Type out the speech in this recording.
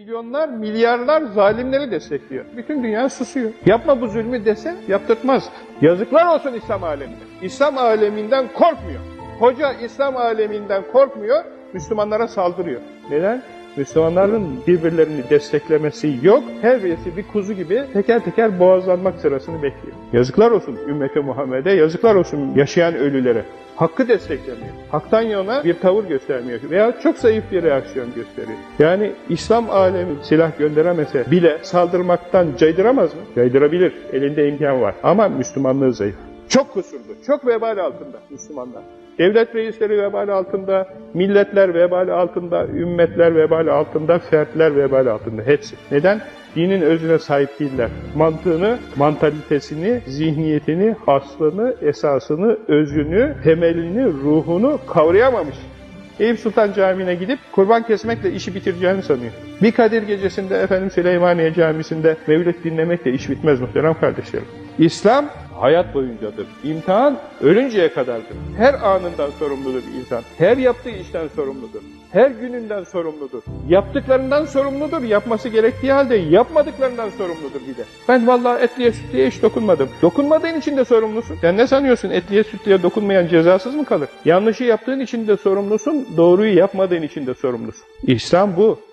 Milyonlar, milyarlar zalimleri destekliyor. Bütün dünya susuyor. Yapma bu zulmü dese yaptırtmaz. Yazıklar olsun İslam alemine. İslam aleminden korkmuyor. Hoca İslam aleminden korkmuyor, Müslümanlara saldırıyor. Neden? Müslümanların birbirlerini desteklemesi yok. Her birisi bir kuzu gibi teker teker boğazlanmak sırasını bekliyor. Yazıklar olsun ümmete Muhammed'e, yazıklar olsun yaşayan ölülere. Hakkı desteklemiyor. Haktan yana bir tavır göstermiyor veya çok zayıf bir reaksiyon gösteriyor. Yani İslam alemi silah gönderemese bile saldırmaktan caydıramaz mı? Caydırabilir. Elinde imkan var. Ama Müslümanlığı zayıf. Çok kusurlu, çok vebal altında Müslümanlar. Devlet reisleri vebal altında, milletler vebal altında, ümmetler vebal altında, fertler vebal altında. Hepsi. Neden? Dinin özüne sahip değiller. Mantığını, mantalitesini, zihniyetini, haslını, esasını, özünü, temelini, ruhunu kavrayamamış. Eyüp Sultan Camii'ne gidip kurban kesmekle işi bitireceğini sanıyor. Bir Kadir gecesinde efendim Süleymaniye Camisi'nde mevlüt dinlemekle iş bitmez muhterem kardeşlerim. İslam hayat boyuncadır. İmtihan ölünceye kadardır. Her anından sorumludur bir insan. Her yaptığı işten sorumludur. Her gününden sorumludur. Yaptıklarından sorumludur. Yapması gerektiği halde yapmadıklarından sorumludur bir de. Ben vallahi etliye sütliye hiç dokunmadım. Dokunmadığın için de sorumlusun. Sen ne sanıyorsun? Etliye sütliye dokunmayan cezasız mı kalır? Yanlışı yaptığın için de sorumlusun. Doğruyu yapmadığın için de sorumlusun. İslam bu.